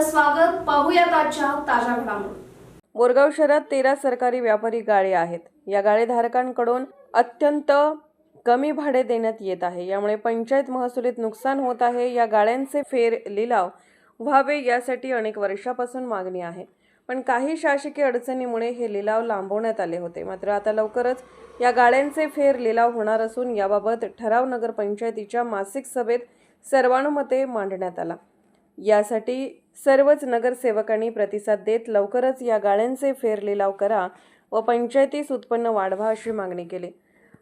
स्वागत. पाहूयात आजच्या ताज्या घडामोडी. बोरगाव शहरात तेरा सरकारी व्यापारी गाळे आहेत. या गाळेधारकांकडून अत्यंत कमी भाडे देण्यात येत आहे. यामुळे पंचायत महसुलीत नुकसान होत आहे. या गाळ्यांचे फेर लिलाव व्हावे यासाठी अनेक वर्षापासून मागणी आहे. पण काही शासकीय अडचणीमुळे हे लिलाव लांबवण्यात आले होते. मात्र आता लवकरच या गाळ्यांचे फेर लिलाव होणार असून याबाबत ठराव नगरपंचायतीच्या मासिक सभेत सर्वानुमते मांडण्यात आला. यासाठी सर्वच नगरसेवकांनी प्रतिसाद देत लवकरच या गाळ्यांचे फेरलिलाव करा व पंचायतीस उत्पन्न वाढवा अशी मागणी केली.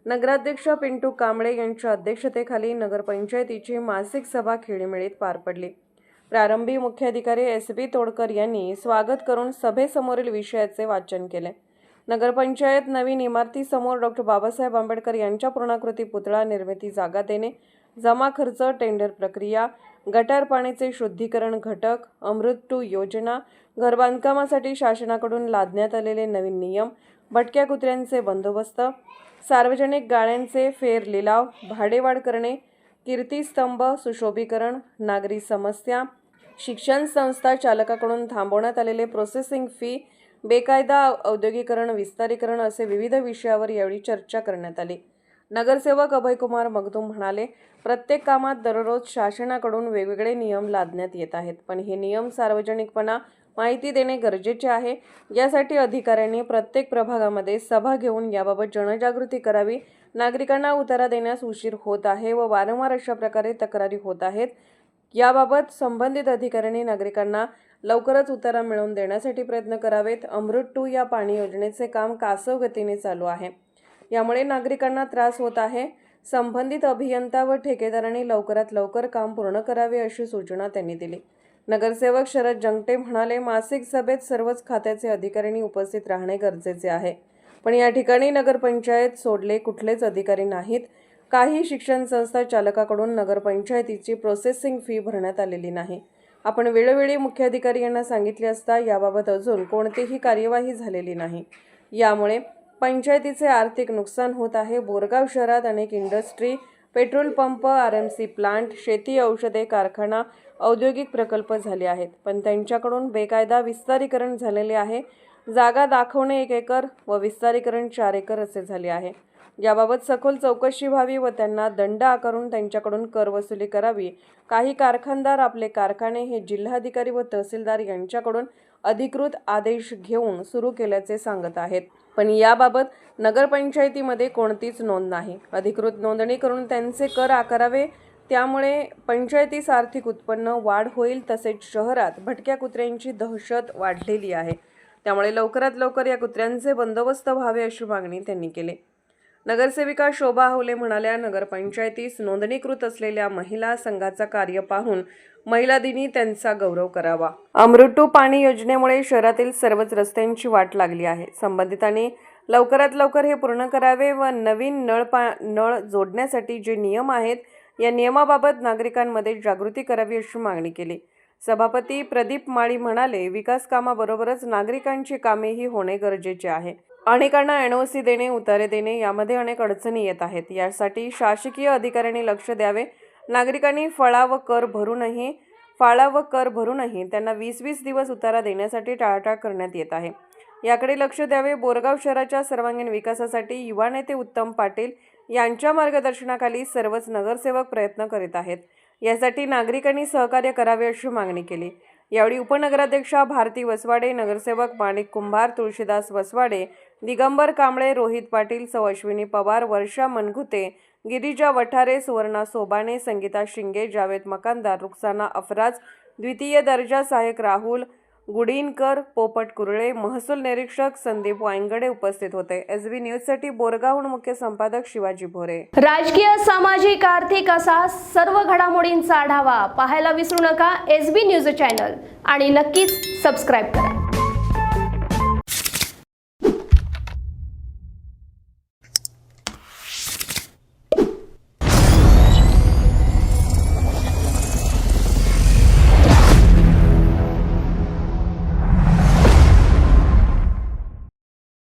नगराध्यक्ष पिंटू कांबळे यांच्या अध्यक्षतेखाली नगरपंचायतीची मासिक सभा खेळीमेळीत पार पडली. प्रारंभी मुख्याधिकारी एस बी तोडकर यांनी स्वागत करून सभेसमोरील विषयाचे वाचन केले. नगरपंचायत नवीन इमारतीसमोर डॉक्टर बाबासाहेब आंबेडकर यांच्या पूर्णाकृती पुतळा निर्मिती जागा देणे जमा खर्च टेंडर प्रक्रिया गटार पाण्याचे शुद्धीकरण घटक अमृत टू योजना घर बांधकामासाठी शासनाकडून लादण्यात आलेले नवीन नियम भटक्या कुत्र्यांचे बंदोबस्त सार्वजनिक गाळ्यांचे फेर लिलाव भाडेवाढ करणे कीर्तीस्तंभ सुशोभीकरण नागरी समस्या शिक्षण संस्था चालकाकडून थांबवण्यात आलेले प्रोसेसिंग फी बेकायदा औद्योगिकरण विस्तारीकरण असे विविध विषयावर यावेळी चर्चा करण्यात आली. नगरसेवक अभयकुमार मगदूम म्हणाले प्रत्येक कामात दररोज शासनाकडून वेगवेगळे नियम लादण्यात येत आहेत. पण हे नियम सार्वजनिकपणा माहिती देणे गरजेचे आहे. यासाठी अधिकाऱ्यांनी प्रत्येक प्रभागामध्ये सभा घेऊन याबाबत जनजागृती करावी. नागरिकांना उतारा देण्यास उशीर होत आहे व वारंवार अशा प्रकारे तक्रारी होत आहेत. याबाबत संबंधित अधिकाऱ्यांनी नागरिकांना लवकरच उतारा मिळवून देण्यासाठी प्रयत्न करावेत. अमृत टू या पाणी योजनेचे काम कासव गतीने चालू आहे. यामुळे नागरिकांना त्रास होत आहे. संबंधित अभियंता व ठेकेदारांनी लवकरात लवकर काम पूर्ण करावे अशी सूचना त्यांनी दिली. नगरसेवक शरद जंगटे म्हणाले मासिक सभेत सर्वच खात्याचे अधिकाऱ्यांनी उपस्थित राहणे गरजेचे आहे. पण या ठिकाणी नगरपंचायत सोडले कुठलेच अधिकारी नाहीत. काही शिक्षण संस्था चालकाकडून नगरपंचायतीची प्रोसेसिंग फी भरण्यात आलेली नाही. आपण वेळोवेळी मुख्याधिकारी यांना सांगितले असता याबाबत अजून कोणतीही कार्यवाही झालेली नाही. यामुळे पंचायतीचे आर्थिक नुकसान होत आहे. बोरगाव शहरात अनेक industry petrol pump R M C plant शेती औषधे कारखाना औद्योगिक प्रकल्प झाले आहेत. पण त्यांच्याकडून बेकायदा विस्तारीकरण झालेले आहे. जागा दाखवणे एक एकर व विस्तारीकरण चार एकर असे झाले आहे. याबाबत सखोल चौकशी व्हावी व त्यांना दंड आकारून त्यांच्याकडून कर वसुली करावी. काही कारखानदार आपले कारखाने हे जिल्हाधिकारी व तहसीलदार यांच्याकडून अधिकृत आदेश घेऊन सुरू केल्याचे सांगत आहेत. पण याबाबत नगरपंचायतीमध्ये कोणतीच नोंद नाही. अधिकृत नोंदणी करून त्यांचे कर आकारावे त्यामुळे पंचायतीस आर्थिक उत्पन्न वाढ होईल तसेच शहरात भटक्या कुत्र्यांची दहशत वाढलेली आहे. त्यामुळे लवकरात लवकर या कुत्र्यांचे बंदोबस्त व्हावे अशी मागणी त्यांनी केली. नगरसेविका शोभा हवले म्हणाल्या नगरपंचायतीस नोंदणीकृत असलेल्या महिला संघाचा कार्य पाहून महिला दिनी त्यांचा गौरव करावा. अमृतू पाणी योजनेमुळे शहरातील सर्वच रस्त्यांची वाट लागली आहे. संबंधितांनी लवकरात लवकर हे पूर्ण करावे व नवीन नळ पा नळ जोडण्यासाठी जे नियम आहेत या नियमाबाबत नागरिकांमध्ये जागृती करावी अशी मागणी केली. सभापती प्रदीप माळी म्हणाले विकास कामाबरोबरच नागरिकांची कामेही होणे गरजेचे आहे. अनेकांना एनओसी देणे उतारे देणे यामध्ये अनेक अडचणी येत आहेत. यासाठी शासकीय अधिकाऱ्यांनी लक्ष द्यावे. नागरिकांनी फळा व कर भरूनही फाळा व कर भरूनही त्यांना वीस वीस दिवस उतारा देण्यासाठी टाळाटाळ करण्यात येत आहे. याकडे लक्ष द्यावे. बोरगाव शहराच्या सर्वांगीण विकासासाठी युवा नेते उत्तम पाटील यांच्या मार्गदर्शनाखाली सर्वच नगरसेवक प्रयत्न करीत आहेत. यासाठी नागरिकांनी सहकार्य करावे अशी मागणी केली. यावेळी उपनगराध्यक्षा भारती वसवाडे नगरसेवक माणिक कुंभार तुळशीदास वसवाडे दिगंबर कांबळे रोहित पाटील सौ अश्विनी पवार वर्षा मनघुते गिरिजा वठारे सुवर्णा सोबाणे संगीता शिंगे जावेद मकानदार रुक्साना अफराज द्वितीय दर्जा सहाय्यक राहुल गुडीनकर पोपट कुरळे महसूल निरीक्षक संदीप वायंगडे उपस्थित होते. एस बी न्यूजसाठी बोरगावहून मुख्य संपादक शिवाजी भोरे. राजकीय सामाजिक आर्थिक असा सर्व घडामोडींचा आढावा पाहायला विसरू नका. एस बी न्यूज चॅनल आणि नक्कीच सबस्क्राईब करा.